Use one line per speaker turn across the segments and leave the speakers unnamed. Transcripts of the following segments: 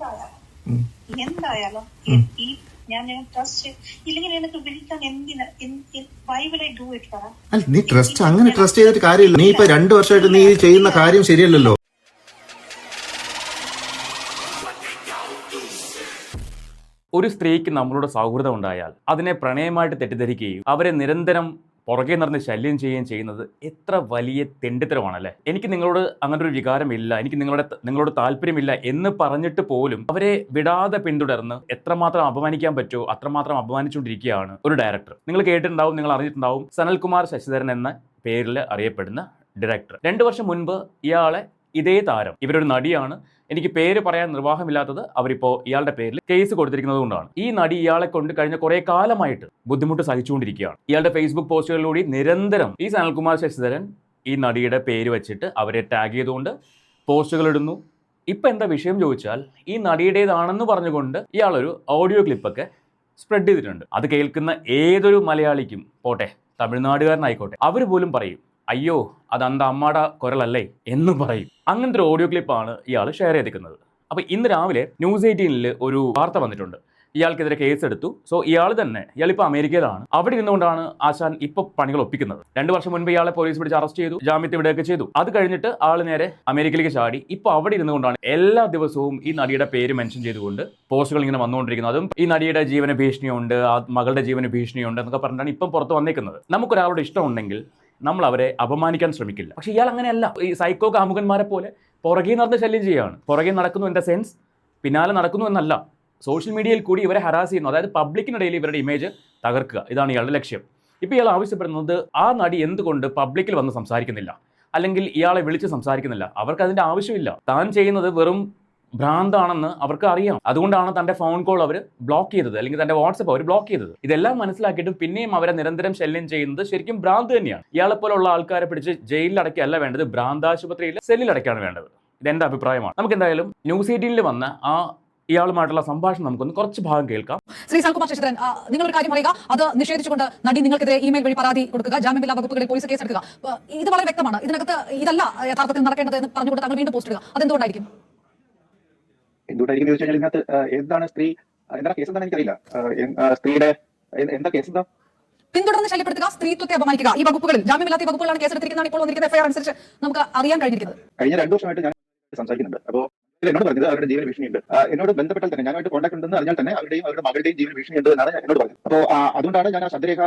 എന്തായാലും? എന്തായാലും ഈ ഞാൻ ട്രസ്റ്റ് ഇല്ലെങ്കിൽ എനിക്ക് വിളിക്കാൻ എന്തിനാ ഐ ഡു ഇറ്റ് പറ?
അല്ല നീ ട്രസ്റ്റ് അങ്ങനെ ട്രസ്റ്റ് ചെയ്തിട്ട് കാര്യമില്ല. നീ ഇപ്പൊ രണ്ടു വർഷമായിട്ട് നീ ചെയ്യുന്ന കാര്യം ശരിയല്ലല്ലോ.
ഒരു സ്ത്രീക്ക് നമ്മളുടെ സൗഹൃദം ഉണ്ടായാൽ അതിനെ പ്രണയമായിട്ട് തെറ്റിദ്ധരിക്കുകയും അവരെ നിരന്തരം പുറകെ നടന്ന് ശല്യം ചെയ്യുകയും ചെയ്യുന്നത് എത്ര വലിയ തെണ്ടിത്തരമാണല്ലേ? എനിക്ക് നിങ്ങളോട് അങ്ങനെ ഒരു വികാരമില്ല എനിക്ക് നിങ്ങളുടെ നിങ്ങളോട് താല്പര്യമില്ല എന്ന് പറഞ്ഞിട്ട് പോലും അവരെ വിടാതെ പിന്തുടർന്ന് എത്രമാത്രം അപമാനിക്കാൻ പറ്റുമോ അത്രമാത്രം അപമാനിച്ചുകൊണ്ടിരിക്കുകയാണ് ഒരു ഡയറക്ടർ നിങ്ങൾ കേട്ടിട്ടുണ്ടാവും നിങ്ങൾ അറിഞ്ഞിട്ടുണ്ടാവും സനൽകുമാർ ശശിധരൻ എന്ന പേരിൽ അറിയപ്പെടുന്ന ഡയറക്ടർ രണ്ട് വർഷം മുൻപ് ഇയാളെ ഇതേ താരം. ഇവരൊരു നടിയാണ്. എനിക്ക് പേര് പറയാൻ നിർവാഹമില്ലാത്തത് അവരിപ്പോൾ ഇയാളുടെ പേരിൽ കേസ് കൊടുത്തിരിക്കുന്നത് കൊണ്ടാണ്. ഈ നടി ഇയാളെ കൊണ്ട് കഴിഞ്ഞ കുറെ കാലമായിട്ട് ബുദ്ധിമുട്ട് സഹിച്ചുകൊണ്ടിരിക്കുകയാണ്. ഇയാളുടെ ഫേസ്ബുക്ക് പോസ്റ്റുകളിലൂടെ നിരന്തരം ഈ സനൽകുമാർ ശശിധരൻ ഈ നടിയുടെ പേര് വെച്ചിട്ട് അവരെ ടാഗ് ചെയ്തുകൊണ്ട് പോസ്റ്റുകൾ ഇടുന്നു. ഇപ്പം എന്താ വിഷയം ചോദിച്ചാൽ ഈ നടിയുടേതാണെന്ന് പറഞ്ഞുകൊണ്ട് ഇയാളൊരു ഓഡിയോ ക്ലിപ്പൊക്കെ സ്പ്രെഡ് ചെയ്തിട്ടുണ്ട്. അത് കേൾക്കുന്ന ഏതൊരു മലയാളിക്കും പോട്ടെ തമിഴ്നാടുകാരനായിക്കോട്ടെ അവർ പോലും പറയും അയ്യോ അത് അന്ത അമ്മയുടെ കുരലല്ലേ എന്ന് പറയും. അങ്ങനത്തെ ഒരു ഓഡിയോ ക്ലിപ്പാണ് ഇയാൾ ഷെയർ ചെയ്തിരിക്കുന്നത് അപ്പോൾ ഇന്ന് രാവിലെ ന്യൂസ് എയ്റ്റീനിൽ ഒരു വാർത്ത വന്നിട്ടുണ്ട്. ഇയാൾക്കെതിരെ കേസ് എടുത്തു സോ ഇയാൾ തന്നെ ഇയാൾ ഇപ്പോൾ അമേരിക്കയിലാണ്. അവിടെ ഇരുന്നുകൊണ്ടാണ് ആശാൻ ഇപ്പോൾ പണികൾ ഒപ്പിക്കുന്നത്. രണ്ട് വർഷം മുൻപ് ഇയാളെ പോലീസ് പിടിച്ച് അറസ്റ്റ് ചെയ്തു ജാമ്യത്തെ വിടുകയൊക്കെ ചെയ്തു. അത് കഴിഞ്ഞിട്ട് ആൾ നേരെ അമേരിക്കയിലേക്ക് ചാടി. ഇപ്പോൾ അവിടെ ഇരുന്നുകൊണ്ടാണ് എല്ലാ ദിവസവും ഈ നടിയുടെ പേര് മെൻഷൻ ചെയ്തുകൊണ്ട് പോസ്റ്റുകൾ ഇങ്ങനെ വന്നുകൊണ്ടിരിക്കുന്നത്. അതും ഈ നടിയുടെ ജീവന ഭീഷണിയുണ്ട് ആ മകളുടെ ജീവന ഭീഷണിയുണ്ട് എന്നൊക്കെ പറഞ്ഞിട്ടാണ് ഇപ്പം പുറത്ത് വന്നേക്കുന്നത്. നമുക്കൊരാളോട് ഇഷ്ടമുണ്ടെങ്കിൽ നമ്മൾ അവരെ അപമാനിക്കാൻ ശ്രമിക്കില്ല. പക്ഷേ ഇയാൾ അങ്ങനെയല്ല. ഈ സൈക്കോ കാമുകന്മാരെ പോലെ പുറകെ നടന്ന് ശല്യം ചെയ്യുകയാണ്. പുറകെ നടക്കുന്നു ദ സെൻസ് പിന്നാലെ നടക്കുന്നു എന്നല്ല. സോഷ്യൽ മീഡിയയിൽ കൂടി ഇവരെ ഹരാസ് ചെയ്യുന്നു. അതായത് പബ്ലിക്കിനിടയിൽ ഇവരുടെ ഇമേജ് തകർക്കുക. ഇതാണ് ഇയാളുടെ ലക്ഷ്യം. ഇപ്പോൾ ഇയാൾ ആവശ്യപ്പെടുന്നത് ആ നടി എന്തുകൊണ്ട് പബ്ലിക്കിൽ വന്ന് സംസാരിക്കുന്നില്ല? അല്ലെങ്കിൽ ഇയാളെ വിളിച്ച് സംസാരിക്കുന്നില്ല? അവർക്ക് അതിന്റെ ആവശ്യമില്ല. താൻ ചെയ്യുന്നത് വെറും ഭ്രാന്താണെന്ന് അവർക്ക് അറിയാം. അതുകൊണ്ടാണ് തന്റെ ഫോൺ കോൾ അവർ ബ്ലോക്ക് ചെയ്തത്. അല്ലെങ്കിൽ തന്റെ വാട്സപ്പ് അവർ ബ്ലോക്ക് ചെയ്തത്. ഇതെല്ലാം മനസ്സിലാക്കിയിട്ടും പിന്നെയും അവരെ നിരന്തരം ശല്യം ചെയ്യുന്നത് ശരിക്കും ഭ്രാന്ത് തന്നെയാണ്. ഇയാളെ പോലുള്ള ആൾക്കാരെ പിടിച്ച് ജയിലിൽ അടയ്ക്കല്ല വേണ്ടത്. ഭ്രാന്താശുപത്രിയിൽ സെല്ലിൽ അടയ്ക്കാണ് വേണ്ടത്. ഇതെന്റെ അഭിപ്രായമാണ്. നമുക്ക് എന്തായാലും ന്യൂസ് എയ്റ്റീനിൽ വന്ന ആ ഇയാളുമായിട്ടുള്ള സംഭാഷണം നമുക്കൊന്ന് കുറച്ച് ഭാഗം കേൾക്കാം.
ശ്രീ സൽകുമാർ ശശിധരൻ നിങ്ങൾ ഒരു കാര്യം പറയുക. അത് നിഷേധിച്ചുകൊണ്ട് നടി നിങ്ങൾക്കെതിരെ ഇമെയിൽ വഴി പരാതി കൊടുക്കുക. ജാമ്യമില്ലാ വകുപ്പുകളിൽ പോലീസ് കേസ് എടുക്കുക ഇത് വളരെ വ്യക്തമാണ്. ഇതിനകത്ത് ഇതല്ല യഥാർത്ഥത്തിൽ നടക്കേണ്ടത് എന്ന് പറഞ്ഞുകൊണ്ട് താങ്കൾ വീണ്ടും പോസ്റ്റ് ഇടുക. അതെന്തുകൊണ്ടായിരിക്കും?
എന്തുകൊണ്ടായിരിക്കും ചോദിച്ചു കഴിഞ്ഞാൽ ഇതിനകത്ത് എന്താണ് സ്ത്രീ എന്താ എന്താണ് കേസ് എന്താണ് എനിക്കറിയില്ല. സ്ത്രീയുടെ എന്താ കേസ് എന്താ?
പിന്തുടർന്ന് ശല്യപ്പെടുത്തുക സ്ത്രീത്വത്തെ അപമാനിക്കുക. ഈ വകുപ്പുകളിൽ ജാമ്യമില്ലാത്ത വകുപ്പുകളാണ് കേസെടുത്തിരിക്കുന്നതാണ് ഇപ്പോൾ വന്നിരിക്കുന്ന എഫ്ഐആർ അനുസരിച്ച് നമുക്ക് അറിയാൻ കഴിഞ്ഞിരിക്കുന്നത്.
കഴിഞ്ഞ രണ്ടു വർഷമായിട്ട് ഞാൻ സംസാരിക്കുന്നുണ്ട്. അപ്പോൾ എന്നോട് പറഞ്ഞത് അവരുടെ ജീവന ഭീഷണിയുണ്ട്. എന്നോട് ബന്ധപ്പെട്ടാൽ തന്നെ ഞാനായിട്ട് കോൺടാക്ട് ഉണ്ടെന്ന് അറിഞ്ഞാൽ തന്നെ അവരുടെയും അവരുടെ മകളുടെയും ജീവന ഭീഷണിയുണ്ട് എന്നാണ് എന്നോട് പറഞ്ഞത്. അപ്പോൾ അതുകൊണ്ടാണ് ഞാൻ ആ ശബ്ദരേഖ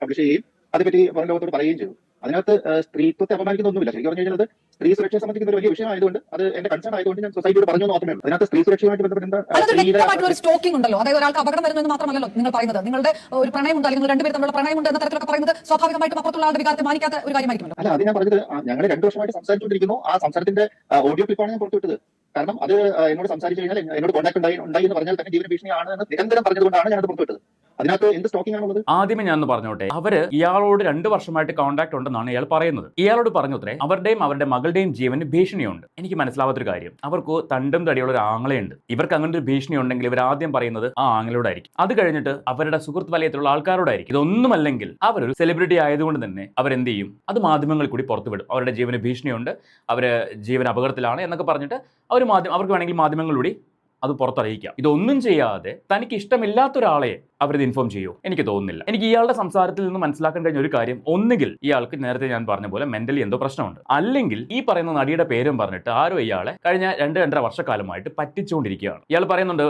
പബ്ലിഷ് ചെയ്യുകയും അതേപറ്റി പുറം ലോകത്തോട് പറയുകയും ചെയ്തു. അതിനകത്ത് സ്ത്രീത്വത്തെ അപമാനിക്കുന്ന ഒന്നുമില്ല. ശരിക്കും പറഞ്ഞു കഴിഞ്ഞാൽ അത് സ്ത്രീ സുരക്ഷയെ സംബന്ധിക്കുന്ന ഒരു വലിയ വിഷയമായതുകൊണ്ട് അത് എന്റെ കൺസേൺ ആയതുകൊണ്ട് ഞാൻ സൊസൈറ്റിയോട് പറഞ്ഞു മാത്രമേ ഉള്ളൂ. അതിനകത്ത് സ്ത്രീ സുരക്ഷയുമായിട്ട് ബന്ധപ്പെട്ട
സ്റ്റോക്കിംഗ് ഉണ്ടല്ലോ. അതായത് ഒരാൾക്ക് അപകടം വരുന്നു എന്ന് മാത്രമല്ലല്ലോ നിങ്ങൾ പറയുന്നത്. നിങ്ങളുടെ ഒരു പ്രണയമുണ്ട് അല്ലെങ്കിൽ നിങ്ങൾ രണ്ടുപേരും തമ്മിലുള്ള പ്രണയമുണ്ട് എന്ന തരത്തിലൊക്കെ പറയുന്നത് സ്വാഭാവികമായിട്ടും അപ്പുറത്തുള്ള ആളുടെ വികാരത്തെ മാനിക്കാത്ത ഒരു കാര്യമായിരിക്കും
അല്ല അത് ഞാൻ പറഞ്ഞത് ഞങ്ങൾ രണ്ടു വർഷമായിട്ട് സംസാരിച്ചുകൊണ്ടിരിക്കുന്നു. ആ സംസാരത്തിന്റെ ഓഡിയോ ക്ലിപ്പാണ് ഞാൻ പുറത്തുവിട്ടത്. കാരണം അത് എന്നോട് സംസാരിച്ചു കഴിഞ്ഞാൽ എന്നോട് കോൺടാക്ട് ഉണ്ടായി ഉണ്ടായി എന്ന് പറഞ്ഞാൽ തന്നെ ജീവന ഭീഷണിയാണ് എന്ന് നിരന്തരം പറഞ്ഞതുകൊണ്ടാണ് ഞാനത് പുറത്തുവിട്ടത്. എന്ത് സ്റ്റോക്കിംഗ് ആണുള്ളത്?
ആദ്യമേ ഞാൻ പറഞ്ഞോട്ടെ. അവർ ഇയാളോട് രണ്ട് വർഷമായിട്ട് കോൺടാക്ട് ഉണ്ടെന്നാണ് ഇയാൾ പറയുന്നത്. ഇയാളോട് പറഞ്ഞത്രേ അവരുടെയും അവരുടെ മകളുടെയും ജീവന് ഭീഷണിയുണ്ട്. എനിക്ക് മനസ്സിലാവാത്തൊരു കാര്യം. അവർക്ക് തണ്ടും തടിയുള്ള ഒരു ആങ്ങളയുണ്ട്. ഇവർക്ക് അങ്ങനെ ഒരു ഭീഷണി ഉണ്ടെങ്കിൽ ഇവർ ആദ്യം പറയുന്നത് ആ ആങ്ങളോടായിരിക്കും. അത് കഴിഞ്ഞിട്ട് അവരുടെ സുഹൃത്ത് വലയത്തിലുള്ള ആൾക്കാരോടായിരിക്കും. ഇതൊന്നുമല്ലെങ്കിൽ അവരൊരു സെലിബ്രിറ്റി ആയതുകൊണ്ട് തന്നെ അവരെന്ത് ചെയ്യും അത് മാധ്യമങ്ങളിൽ കൂടി പുറത്തുവിടും. അവരുടെ ജീവന് ഭീഷണിയുണ്ട്. അവർ ജീവൻ അപകടത്തിലാണ് എന്നൊക്കെ പറഞ്ഞിട്ട് അവർ മാധ്യമം അവർക്ക് വേണമെങ്കിൽ മാധ്യമങ്ങളിലൂടെ അത് പുറത്തറിയിക്കാം. ഇതൊന്നും ചെയ്യാതെ തനിക്ക് ഇഷ്ടമില്ലാത്ത ഒരാളെ അവരിത് ഇൻഫോം ചെയ്യൂ. എനിക്ക് തോന്നുന്നില്ല. എനിക്ക് ഇയാളുടെ സംസാരത്തിൽ നിന്ന് മനസ്സിലാക്കാൻ കഴിഞ്ഞ ഒരു കാര്യം ഒന്നുകിൽ ഇയാൾക്ക് നേരത്തെ ഞാൻ പറഞ്ഞ പോലെ മെന്റലി എന്തോ പ്രശ്നമുണ്ട്. അല്ലെങ്കിൽ ഈ പറയുന്ന നടിയുടെ പേരും പറഞ്ഞിട്ട് ആരോ ഇയാളെ കഴിഞ്ഞ രണ്ട് രണ്ടര വർഷക്കാലമായിട്ട് പറ്റിച്ചുകൊണ്ടിരിക്കുകയാണ്. ഇയാൾ പറയുന്നുണ്ട്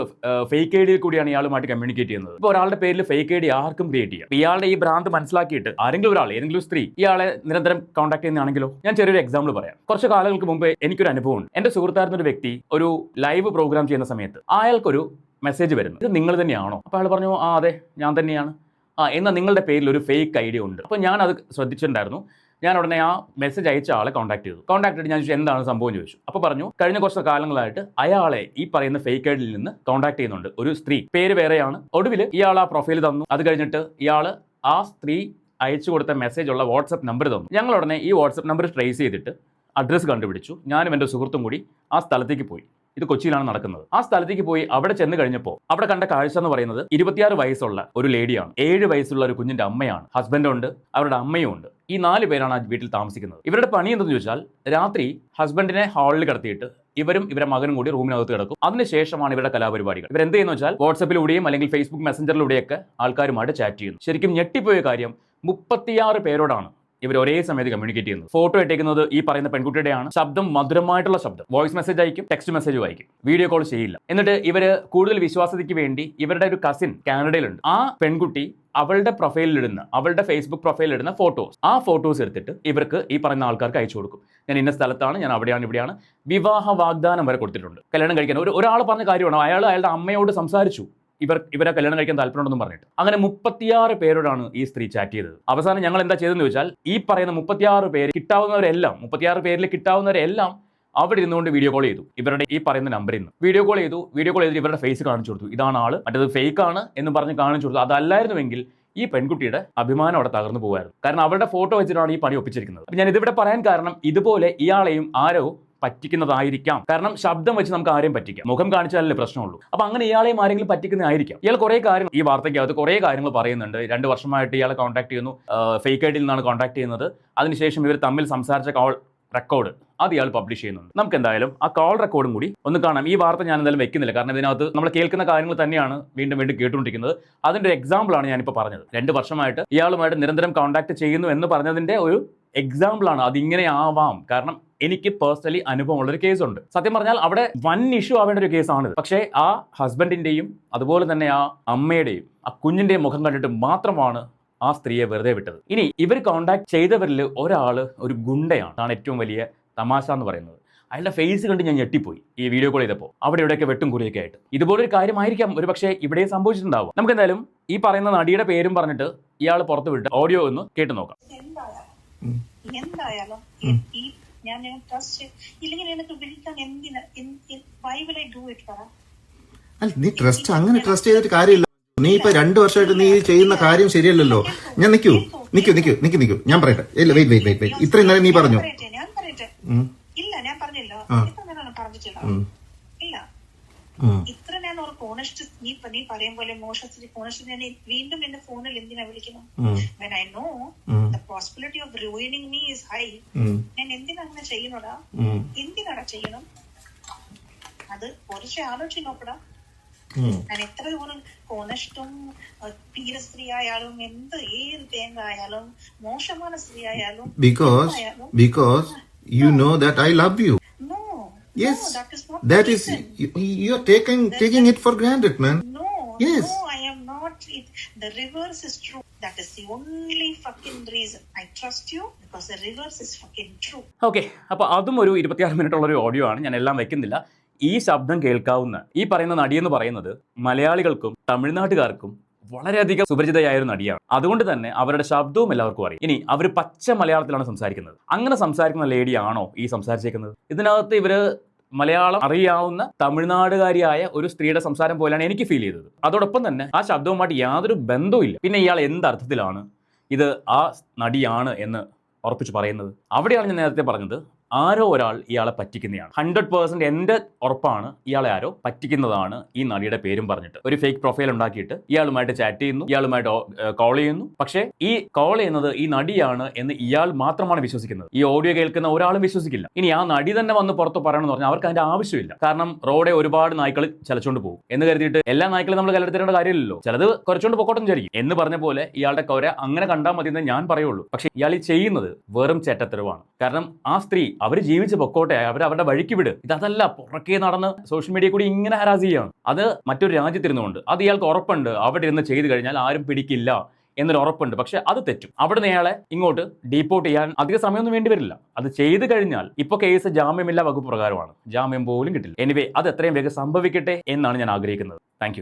ഫേക്ക് ഐ ഡിയിൽ കൂടിയാണ് ഇയാളുമായിട്ട് കമ്മ്യൂണിക്കേറ്റ് ചെയ്യുന്നത്. ഇപ്പോൾ ഒരാളുടെ പേരിൽ ഫേക്ക് ഐ ഡി ആർക്കും ക്രിയേറ്റ് ചെയ്യാം. ഇയാളുടെ ഈ ഭ്രാന്ത് മനസ്സിലാക്കിയിട്ട് ആരെങ്കിലും ഒരാൾ ഏതെങ്കിലും സ്ത്രീ ഇയാളെ നിരന്തരം കോൺടാക്ട് ചെയ്യുന്നതാണെങ്കിലോ? ഞാൻ ചെറിയൊരു എക്സാമ്പിൾ പറയാം. കുറച്ച് കാലങ്ങൾക്ക് മുമ്പ് എനിക്കൊരു അനുഭവമുണ്ട്. എന്റെ സുഹൃത്തായിരുന്ന ഒരു വ്യക്തി ഒരു ലൈവ് പ്രോഗ്രാം ചെയ്യുന്ന സമയത്ത് അയാൾക്കൊരു മെസ്സേജ് വരുന്നു ഇത് നിങ്ങൾ തന്നെയാണോ? അപ്പോൾ അയാൾ പറഞ്ഞു ആ അതെ ഞാൻ തന്നെയാണ്. ആ എന്നാൽ നിങ്ങളുടെ പേരിൽ ഒരു ഫേക്ക് ഐ ഡി ഉണ്ട്. അപ്പോൾ ഞാനത് ശ്രദ്ധിച്ചിട്ടുണ്ടായിരുന്നു. ഞാൻ ഉടനെ ആ മെസ്സേജ് അയച്ച ആളെ കോൺടാക്ട് ചെയ്തു. കോൺടാക്ട് ചെയ്ത് ഞാൻ ചോദിച്ചു എന്താണ് സംഭവം? ചോദിച്ചു. അപ്പോൾ പറഞ്ഞു കഴിഞ്ഞ കുറച്ച് കാലങ്ങളായിട്ട് അയാളെ ഈ പറയുന്ന ഫേക്ക് ഐഡിയിൽ നിന്ന് കോൺടാക്ട് ചെയ്യുന്നുണ്ട് ഒരു സ്ത്രീ. പേര് വേറെയാണ്. ഒടുവിൽ ഇയാൾ ആ പ്രൊഫൈൽ തന്നു. അത് കഴിഞ്ഞിട്ട് ഇയാൾ ആ സ്ത്രീ അയച്ചു കൊടുത്ത മെസ്സേജ് ഉള്ള വാട്സപ്പ് നമ്പർ തന്നു. ഞങ്ങൾ ഉടനെ ഈ വാട്സപ്പ് നമ്പർ ട്രേസ് ചെയ്തിട്ട് അഡ്രസ്സ് കണ്ടുപിടിച്ചു. ഞാനും എന്റെ സുഹൃത്തും കൂടി ആ സ്ഥലത്തേക്ക് പോയി. ഇത് കൊച്ചിയിലാണ് നടക്കുന്നത്. ആ സ്ഥലത്തേക്ക് പോയി അവിടെ ചെന്ന് കഴിഞ്ഞപ്പോൾ അവിടെ കണ്ട കാഴ്ച എന്ന് പറയുന്നത് ഇരുപത്തിയാറ് വയസ്സുള്ള ഒരു ലേഡിയാണ്. ഏഴ് വയസ്സുള്ള ഒരു കുഞ്ഞിന്റെ അമ്മയാണ്. ഹസ്ബൻഡ് ഉണ്ട് അവരുടെ അമ്മയും ഉണ്ട്. ഈ നാല് പേരാണ് ആ വീട്ടിൽ താമസിക്കുന്നത്. ഇവരുടെ പണി എന്തെന്ന് ചോദിച്ചാൽ രാത്രി ഹസ്ബൻഡിനെ ഹാളിൽ കടത്തിയിട്ട് ഇവരും ഇവരെ മകനും കൂടി റൂമിനകത്ത് കിടക്കും. അതിനുശേഷമാണ് ഇവരുടെ കലാപരിപാടികൾ. ഇവർ എന്ത് ചെയ്യുന്നു വെച്ചാൽ വാട്സപ്പിലൂടെയും അല്ലെങ്കിൽ ഫേസ്ബുക്ക് മെസ്സഞ്ചറിലൂടെയൊക്കെ ആൾക്കാരുമായിട്ട് ചാറ്റ് ചെയ്യുന്നു. ശരിക്കും ഞെട്ടിപ്പോയ കാര്യം മുപ്പത്തിയാറ് പേരോടാണ്. ഇവർ ഒരേ സമയത്ത് കമ്മ്യൂണിക്കേറ്റ് ചെയ്യുന്നത് ഫോട്ടോ ഇട്ടേക്കുന്നത് ഈ പറയുന്ന പെൺകുട്ടിയുടെയാണ്. ശബ്ദം മധുരമായിട്ടുള്ള ശബ്ദം. വോയിസ് മെസ്സേജ് അയക്കും ടെക്സ്റ്റ് മെസ്സേജ് അയക്കും. വീഡിയോ കോൾ ചെയ്യില്ല. എന്നിട്ട് ഇവർ കൂടുതൽ വിശ്വാസതയ്ക്ക് വേണ്ടി ഇവരുടെ ഒരു കസിൻ കാനഡയിലുണ്ട്. ആ പെൺകുട്ടി അവളുടെ പ്രൊഫൈലിൽ ഇടുന്ന അവളുടെ ഫേസ്ബുക്ക് പ്രൊഫൈലിൽ ഇടുന്ന ഫോട്ടോസ് ആ ഫോട്ടോസ് എടുത്തിട്ട് ഇവർക്ക് ഈ പറയുന്ന ആൾക്കാർക്ക് അയച്ചു കൊടുക്കും. ഞാൻ ഇന്ന സ്ഥലത്താണ് ഞാൻ അവിടെയാണ് ഇവിടെയാണ്. വിവാഹ വാഗ്ദാനം വരെ കൊടുത്തിട്ടുണ്ട്. കല്യാണം കഴിക്കാൻ ഒരു ഒരാൾ പറഞ്ഞ കാര്യമാണ്. അയാൾ അയാളുടെ അമ്മയോട് സംസാരിച്ചു. ഇവർ ഇവരെ കല്യാണം കഴിക്കാൻ താല്പര്യമുണ്ടെന്നും പറഞ്ഞിട്ട്. അങ്ങനെ മുപ്പത്തിയാറ് പേരോടാണ് ഈ സ്ത്രീ ചാറ്റ് ചെയ്തത്. അവസാനം ഞങ്ങൾ എന്താ ചെയ്തതെന്ന് വെച്ചാൽ ഈ പറയുന്ന മുപ്പത്തിയാറ് പേര് കിട്ടാവുന്നവരെല്ലാം മുപ്പത്തിയാറ് പേരിൽ കിട്ടാവുന്നവരെല്ലാം അവിടെ ഇരുന്നുകൊണ്ട് വീഡിയോ കോൾ ചെയ്തു. ഇവരുടെ ഈ പറയുന്ന നമ്പറിൽ നിന്ന് വീഡിയോ കോൾ ചെയ്തു. വീഡിയോ കോൾ ചെയ്തിട്ട് ഇവരുടെ ഫേസ് കാണിച്ചു കൊടുത്തു. ഇതാണ് ആൾ. മറ്റേത് ഫേക്ക് ആണ് എന്ന് പറഞ്ഞ് കാണിച്ചു കൊടുത്തു. അതല്ലായിരുന്നുവെങ്കിൽ ഈ പെൺകുട്ടിയുടെ അഭിമാനം അവിടെ തകർന്നു പോകുമായിരുന്നു കാരണം അവരുടെ ഫോട്ടോ വെച്ചിട്ടാണ് ഈ പണി ഒപ്പിച്ചിരിക്കുന്നത്. ഞാൻ ഇതിവിടെ പറയാൻ കാരണം ഇതുപോലെ ഇയാളെയും ആരോ പറ്റിക്കുന്നതായിരിക്കാം. കാരണം ശബ്ദം വെച്ച് നമുക്ക് ആരെയും പറ്റിക്കാം. മുഖം കാണിച്ചാലല്ലേ പ്രശ്നമുള്ളൂ. അപ്പൊ അങ്ങനെ ഇയാളെയും ആരെങ്കിലും പറ്റിക്കുന്നതായിരിക്കാം. ഇയാൾ കുറെ കാര്യങ്ങൾ ഈ വാർത്തയ്ക്കകത്ത് കുറെ കാര്യങ്ങൾ പറയുന്നുണ്ട്. രണ്ട് വർഷമായിട്ട് ഇയാളെ കോൺടാക്ട് ചെയ്യുന്നു. ഫേക്ക് ഐഡിയിൽ നിന്നാണ് കോൺടാക്ട് ചെയ്യുന്നത്. അതിനുശേഷം ഇവർ തമ്മിൽ സംസാരിച്ച കോൾ റെക്കോർഡ് അത് ഇയാൾ പബ്ലിഷ് ചെയ്യുന്നുണ്ട്. നമുക്ക് എന്തായാലും ആ കോൾ റെക്കോർഡും കൂടി ഒന്ന് കാണാം. ഈ വാർത്ത ഞാൻ എന്തായാലും വെക്കുന്നില്ല. കാരണം ഇതിനകത്ത് നമ്മൾ കേൾക്കുന്ന കാര്യങ്ങൾ തന്നെയാണ് വീണ്ടും വീണ്ടും കേട്ടുകൊണ്ടിരിക്കുന്നത്. അതിന്റെ ഒരു എക്സാമ്പിൾ ആണ് ഞാനിപ്പോൾ പറഞ്ഞത്. രണ്ട് വർഷമായിട്ട് ഇയാളുമായിട്ട് നിരന്തരം കോൺടാക്ട് ചെയ്യുന്നു എന്ന് പറഞ്ഞതിന്റെ ഒരു എക്സാമ്പിൾ ആണ്. അതിങ്ങനെ ആവാം. കാരണം എനിക്ക് പേഴ്സണലി അനുഭവമുള്ള ഒരു കേസുണ്ട് സത്യം പറഞ്ഞാൽ അവിടെ വൻ ഇഷ്യൂ ആവേണ്ട ഒരു കേസാണിത് പക്ഷേ ആ ഹസ്ബൻഡിന്റെയും അതുപോലെ തന്നെ ആ അമ്മയുടെയും ആ കുഞ്ഞിന്റെയും മുഖം കണ്ടിട്ട് മാത്രമാണ് ആ സ്ത്രീയെ വെറുതെ വിട്ടത്. ഇനി ഇവർ കോണ്ടാക്ട് ചെയ്തവരിൽ ഒരാൾ ഒരു ഗുണ്ടയാണ്. അതാണ് ഏറ്റവും വലിയ തമാശ എന്ന് പറയുന്നത്. അയാളുടെ ഫേസ് കണ്ട് ഞാൻ ഞെട്ടിപ്പോയി ഈ വീഡിയോ കോൾ ചെയ്തപ്പോൾ അവിടെ ഇവിടെയൊക്കെ വെട്ടും കുറിയൊക്കെ ആയിട്ട്. ഇതുപോലൊരു കാര്യമായിരിക്കാം. ഒരു പക്ഷേ ഇവിടെ സംഭവിച്ചിട്ടുണ്ടാവും നമുക്ക് എന്തായാലും ഈ പറയുന്ന നടിയുടെ പേരും പറഞ്ഞിട്ട് ഇയാൾ പുറത്തു വിട്ട് ഓഡിയോ ഒന്ന് കേട്ടു നോക്കാം.
എന്തായാലും എന്തായാലും ഈ ഞാൻ ട്രസ്റ്റ് ഇല്ലെങ്കിൽ എനിക്ക് വിളിക്കാൻ എന്തിനാ? Why will I do it പറ.
അല്ല നീ ട്രസ്റ്റ് അങ്ങനെ ട്രസ്റ്റ് ചെയ്തിട്ട് കാര്യമില്ല. നീ ഇപ്പൊ രണ്ടു വർഷമായിട്ട് നീ ചെയ്യുന്ന കാര്യം ശരിയല്ലല്ലോ. ഞാൻ നിക്കൂ. നിക്കൂ നിക്കൂ നിക്കൂ നിക്കൂ. ഞാൻ പറയട്ടെ. ഇല്ല വെയിറ്റ് വെയിറ്റ് വെയിറ്റ് വെയിറ്റ് ഇത്രയും നേരം നീ പറഞ്ഞു?
ഇല്ല ഞാൻ പറഞ്ഞില്ലോ. ഇത്ര നേരം പറഞ്ഞിട്ടില്ല ഇല്ല. ഇത്ര ഞാൻ ഒരു കോണസ്റ്റ് നീ നീ പറയും പോലെ മോശത്തിൽ കോണസ്റ്റ് ഞാൻ വീണ്ടും എന്റെ ഫോണിൽ എന്തിനാ വിളിക്കണം I know possibility of ruining me is high ഞാൻ എന്തിനാ അങ്ങനെ ചെയ്യുന്നടാ
ഉം,
എന്തിനാടാ ചെയ്യണം അത് കുറച്ച് ആലോചിച്ച് നോക്കടാ. ഞാൻ എത്ര കോണസ്റ്റും തീര സ്ത്രീ ആയാലും എന്ത് ഏത് തേങ്ങ ആയാലും മോശமான സ്ത്രീ ആയാലും എന്തായാലും
because you know that I love you.
no
Yes,
no that is not
that is you're taking taking it for granted, man.
no
Yes.
no I am not it the reverse is true
okay അപ്പോൾ അതും ഒരു ഇരുപത്തിയാറ് minute ഉള്ള ഒരു audio ആണ്. ഞാൻ എല്ലാം വെക്കുന്നില്ല. ഈ ശബ്ദം കേൾക്കാവുന്ന ഈ പറയുന്ന നടി എന്ന് പറയുന്നത് മലയാളികൾക്കും തമിഴ്നാട്ടുകാർക്കും വളരെയധികം സുപരിചിതയായ ഒരു നടിയാണ്. അതുകൊണ്ട് തന്നെ അവരുടെ ശബ്ദവും എല്ലാവർക്കും അറിയാം. ഇനി അവർ പച്ച മലയാളത്തിലാണ് സംസാരിക്കുന്നത്. അങ്ങനെ സംസാരിക്കുന്ന ലേഡിയാണോ ഈ സംസാരിച്ചേക്കുന്നത്? ഇതിനകത്ത് ഇവർ മലയാളം അറിയാവുന്ന തമിഴ്നാടുകാരിയായ ഒരു സ്ത്രീയുടെ സംസാരം പോലെയാണ് എനിക്ക് ഫീൽ ചെയ്തത്. അതോടൊപ്പം തന്നെ ആ ശബ്ദവുമായിട്ട് യാതൊരു ബന്ധവും ഇല്ല പിന്നെ ഇയാൾ എന്തർത്ഥത്തിലാണ് ഇത് ആ നടിയാണ് എന്ന് ഉറപ്പിച്ച് പറയുന്നത്? അവിടെയാണ് ഞാൻ നേരത്തെ പറഞ്ഞത്. ആരോ ഒരാൾ ഇയാളെ പറ്റിക്കുന്നതാണ്. ഹൺഡ്രഡ് പേഴ്സെന്റ് എന്റെ ഉറപ്പാണ് ഇയാളെ ആരോ പറ്റിക്കുന്നതാണ് ഈ നടിയുടെ പേരും പറഞ്ഞിട്ട്. ഒരു ഫേക്ക് പ്രൊഫൈൽ ഉണ്ടാക്കിയിട്ട് ഇയാളുമായിട്ട് ചാറ്റ് ചെയ്യുന്നു ഇയാളുമായിട്ട് കോൾ ചെയ്യുന്നു. പക്ഷേ ഈ കോൾ ചെയ്യുന്നത് ഈ നടിയാണ് എന്ന് ഇയാൾ മാത്രമാണ് വിശ്വസിക്കുന്നത്. ഈ ഓഡിയോ കേൾക്കുന്ന ഒരാളും വിശ്വസിക്കില്ല. ഇനി ആ നടി തന്നെ വന്ന് പുറത്ത് പറയണമെന്ന് പറഞ്ഞാൽ അവർക്ക് അതിന്റെ ആവശ്യമില്ല. കാരണം റോഡെ ഒരുപാട് നായ്ക്കൾ ചലച്ചുകൊണ്ട് പോകും. എന്ന് കരുതിയിട്ട് എല്ലാ നായ്ക്കളും നമ്മൾ കലർത്തിരേണ്ട കാര്യമില്ലല്ലോ. ചിലത് കുറച്ചുകൊണ്ട് പൊക്കോട്ടം വിചാരിക്കും. എന്ന് പറഞ്ഞ പോലെ ഇയാളുടെ കൊര അങ്ങനെ കണ്ടാൽ മതി എന്ന് ഞാൻ പറയുള്ളൂ. പക്ഷേ ഇയാൾ ഈ ചെയ്യുന്നത് വെറും ചേട്ടത്തരവാണ് കാരണം ആ സ്ത്രീ അവർ ജീവിച്ച് പൊക്കോട്ടെ അവർ അവരുടെ വഴിക്ക് വിട്. ഇതല്ല പുറകെ നടന്ന് സോഷ്യൽ മീഡിയ കൂടി ഇങ്ങനെ ഹരാസ് ചെയ്യാണ്. അത് മറ്റൊരു രാജ്യത്തിരുന്നുകൊണ്ട്. അത് ഇയാൾക്ക് ഉറപ്പുണ്ട്. അവിടെ ഇരുന്ന് ചെയ്തു കഴിഞ്ഞാൽ ആരും പിടിക്കില്ല എന്നൊരു ഉറപ്പുണ്ട്. പക്ഷെ അത് തെറ്റും. അവിടെ ഇയാളെ ഇങ്ങോട്ട് ഡീപ്പോർട്ട് ചെയ്യാൻ അധിക സമയമൊന്നും വേണ്ടി വരില്ല. അത് ചെയ്തു കഴിഞ്ഞാൽ ഇപ്പൊ കേസ് ജാമ്യമില്ല വകുപ്പ് പ്രകാരമാണ്. ജാമ്യം പോലും കിട്ടില്ല. എനിവേ അത് എത്രയും വേഗം സംഭവിക്കട്ടെ എന്നാണ് ഞാൻ ആഗ്രഹിക്കുന്നത്. താങ്ക്